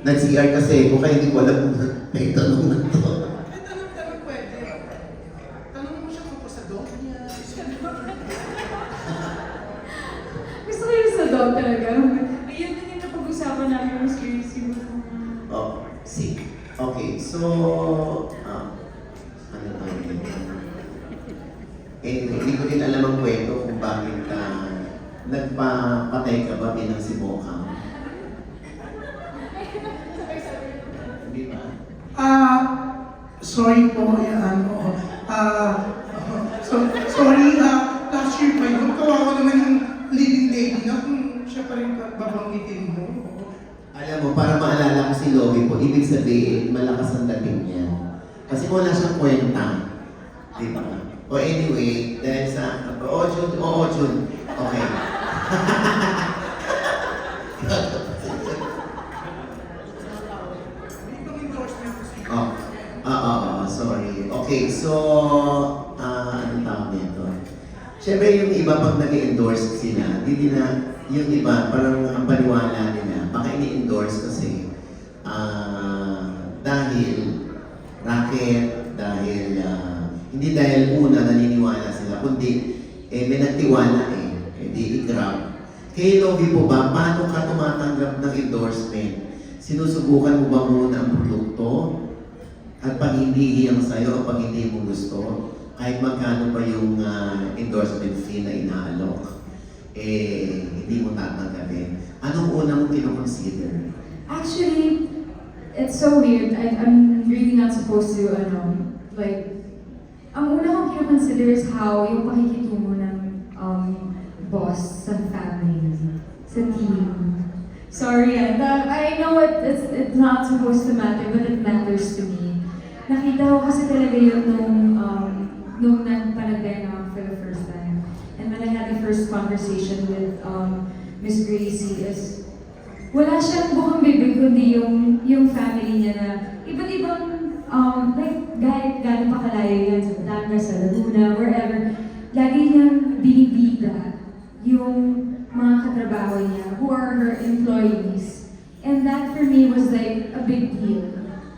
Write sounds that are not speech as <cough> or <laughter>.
nag-CR kasi ko kaya hindi ko alam kung may tanong na to. May tanong-tanong pwede. Tanong mo siya kung sa dog niya. Gusto ko yung sa dog talaga. Ayun din yung napag-usapan namin Miss Grace. Yung Oh, sick. Okay, so, ah, ano to yun? Anyway, hindi ko din alam ang kwento kung bakit ka nagpapatay ka ba bilang si Bokham. Hindi ba? Ah, sorry po, yan, oo. Ah, so, sorry, ah, last year pa yun. Kawawa naman yung leading lady na kung siya pa rin babanggitin mo. Alam mo, para maalala ko si Lovi po, ibig sabihin, malakas ang dating niya. Kasi wala siyang kwenta. Di ba? O anyway, dahil sa... Oo, Jun. Oo, Jun. Okay. <laughs> Ibang endorsement ko siya. Oh, ah, ah, ah, sorry. Okay, so, ah, ano tawag nito? Siyempre, yung iba pag nag-endorse sila, di nila, yung iba, parang ang paniwala nila, baka ini-endorse kasi, ah, dahil racket, dahil, ah, hindi dahil una naniniwala sila, kundi, eh, may nagtiwala eh, eh di i-grab. Kay Lovie po ba, paano ka tumatanggap ng endorsement? Sinusubukan mo ba muna ang produkto? At pag hindi hiyang sa'yo o pag hindi mo gusto, kahit magkano pa yung ah, endorsement fee na inaalok, eh, hindi mo tatanggapin. Anong una mong kinoconsider? Actually, it's so weird. I, I'm really not supposed to, ano, like, ang una kong kinoconsider is how yung pakikitungo ng um, boss sa family, sa team. Sorry, ah, the- I know it, it's, it's not supposed to matter, but it matters to me. Nakita ko kasi talaga yun nung, um, nung nagpalagay na for the first time. And when I had the first conversation with um, Miss Gracie is, wala siyang bukang bibig kundi yung, yung family niya na iba't ibang, um, like, kahit gano'n pa kalayo sa Batangas, sa Laguna, wherever, lagi niyang binibida yung mga katrabaho niya who are her employees. And that for me was like a big deal.